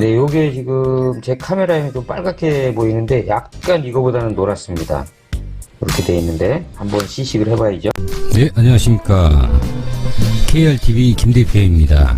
네, 요게 지금 제 카메라에는 좀 빨갛게 보이는데 약간 이거보다는 노랗습니다. 이렇게 돼 있는데 한번 시식을 해봐야죠. 네, 안녕하십니까. KRTV 김대표입니다.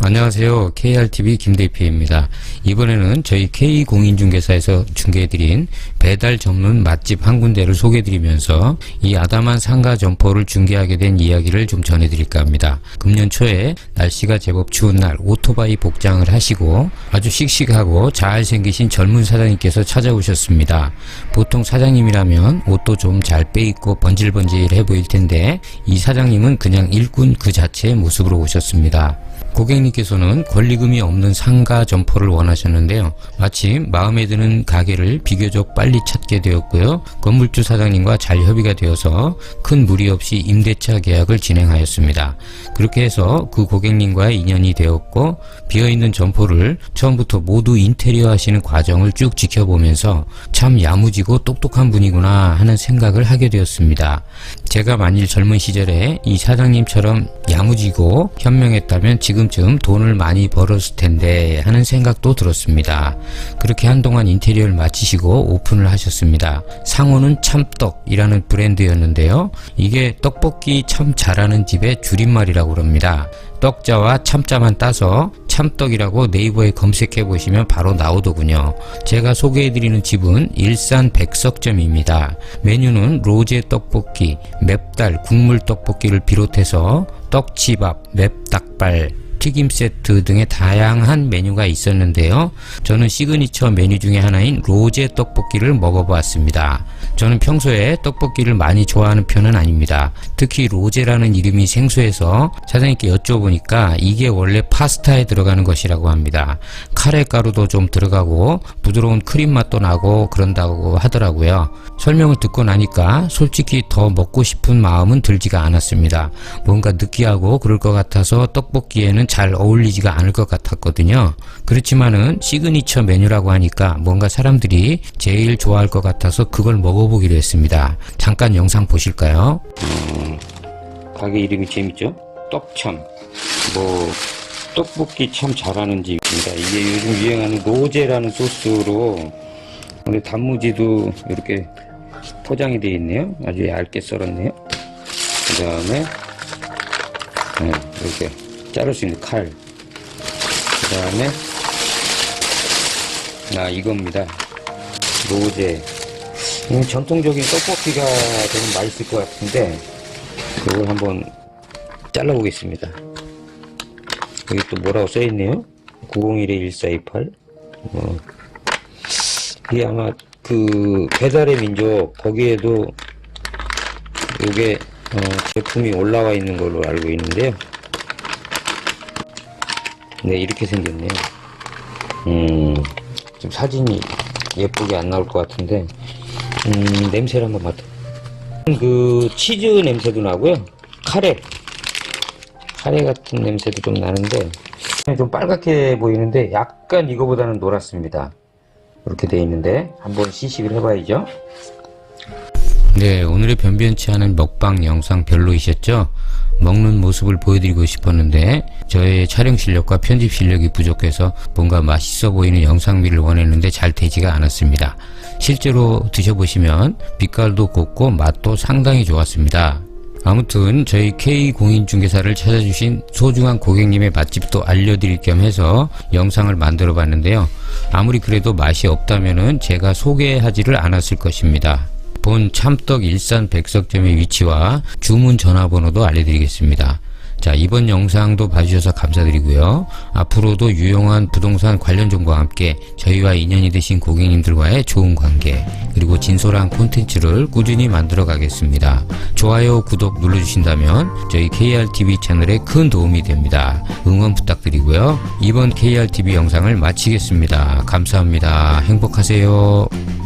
안녕하세요. KRTV 김대표입니다. 이번에는 저희 K공인중개사에서 중개해드린 배달 전문 맛집 한 군데를 소개해드리면서 이 아담한 상가 점포를 중개하게 된 이야기를 좀 전해드릴까 합니다. 금년 초에 날씨가 제법 추운 날 오토바이 복장을 하시고 아주 씩씩하고 잘생기신 젊은 사장님께서 찾아오셨습니다. 보통 사장님이라면 옷도 좀 잘 빼입고 번질번질해 보일 텐데 이 사장님은 그냥 일꾼 그 자체의 모습으로 오셨습니다. 고객님께서는 권리금이 없는 상가 점포를 원하셨는데요. 마침 마음에 드는 가게를 비교적 빨리 찾게 되었고요. 건물주 사장님과 잘 협의가 되어서 큰 무리 없이 임대차 계약을 진행하였습니다. 그렇게 해서 그 고객님과의 인연이 되었고 비어있는 점포를 처음부터 모두 인테리어 하시는 과정을 쭉 지켜보면서 참 야무지고 똑똑한 분이구나 하는 생각을 하게 되었습니다. 제가 만일 젊은 시절에 이 사장님처럼 야무지고 현명했다면 지금 쯤 돈을 많이 벌었을 텐데 하는 생각도 들었습니다. 그렇게 한동안 인테리어를 마치시고 오픈을 하셨습니다. 상호는 참떡이라는 브랜드였는데요. 이게 떡볶이 참 잘하는 집의 줄임말이라고 그럽니다. 떡자와 참자만 따서 참떡이라고 네이버에 검색해 보시면 바로 나오더군요. 제가 소개해 드리는 집은 일산 백석점입니다. 메뉴는 로제 떡볶이, 맵달 국물 떡볶이를 비롯해서 떡치밥, 맵닭발, 튀김 세트 등의 다양한 메뉴가 있었는데요. 저는 시그니처 메뉴 중에 하나인 로제 떡볶이를 먹어보았습니다. 저는 평소에 떡볶이를 많이 좋아하는 편은 아닙니다. 특히 로제라는 이름이 생소해서 사장님께 여쭤보니까 이게 원래 파스타에 들어가는 것이라고 합니다. 카레 가루도 좀 들어가고 부드러운 크림 맛도 나고 그런다고 하더라고요. 설명을 듣고 나니까 솔직히 더 먹고 싶은 마음은 들지가 않았습니다. 뭔가 느끼하고 그럴 것 같아서 떡볶이에는 잘 어울리지가 않을 것 같았거든요. 그렇지만은 시그니처 메뉴라고 하니까 뭔가 사람들이 제일 좋아할 것 같아서 그걸 먹어보기로 했습니다. 잠깐 영상 보실까요? 가게 이름이 재밌죠? 떡참. 뭐, 떡볶이 참 잘하는 집입니다. 이게 요즘 유행하는 로제라는 소스로, 우리 단무지도 이렇게 포장이 되어 있네요. 아주 얇게 썰었네요. 그 다음에, 네, 이렇게 자를 수 있는 칼. 그 다음에, 아, 이겁니다. 로제. 음, 전통적인 떡볶이가 되면 맛있을 것 같은데, 그걸 한번 잘라보겠습니다. 여기 또 뭐라고 써있네요? 901-1428. 뭐, 이게 아마 그 배달의 민족, 거기에도 이게 어, 제품이 올라와 있는 걸로 알고 있는데요. 네, 이렇게 생겼네요. 음, 좀 사진이 예쁘게 안 나올 것 같은데, 음, 냄새를 한번 맡아. 그 치즈 냄새도 나고요. 카레. 카레 같은 냄새도 좀 나는데 좀 빨갛게 보이는데 약간 이거보다는 노랗습니다. 이렇게 돼 있는데 한번 시식을 해봐야죠. 네, 오늘의 변변치 않은 먹방 영상 별로이셨죠? 먹는 모습을 보여드리고 싶었는데 저의 촬영 실력과 편집 실력이 부족해서 뭔가 맛있어 보이는 영상미를 원했는데 잘 되지가 않았습니다. 실제로 드셔보시면 빛깔도 곱고 맛도 상당히 좋았습니다. 아무튼 저희 K공인중개사를 찾아주신 소중한 고객님의 맛집도 알려드릴 겸 해서 영상을 만들어 봤는데요. 아무리 그래도 맛이 없다면 제가 소개하지를 않았을 것입니다. 본 참떡 일산 백석점의 위치와 주문 전화번호도 알려드리겠습니다. 자, 이번 영상도 봐주셔서 감사드리고요. 앞으로도 유용한 부동산 관련 정보와 함께 저희와 인연이 되신 고객님들과의 좋은 관계, 그리고 진솔한 콘텐츠를 꾸준히 만들어 가겠습니다. 좋아요, 구독 눌러주신다면 저희 KRTV 채널에 큰 도움이 됩니다. 응원 부탁드리고요. 이번 KRTV 영상을 마치겠습니다. 감사합니다. 행복하세요.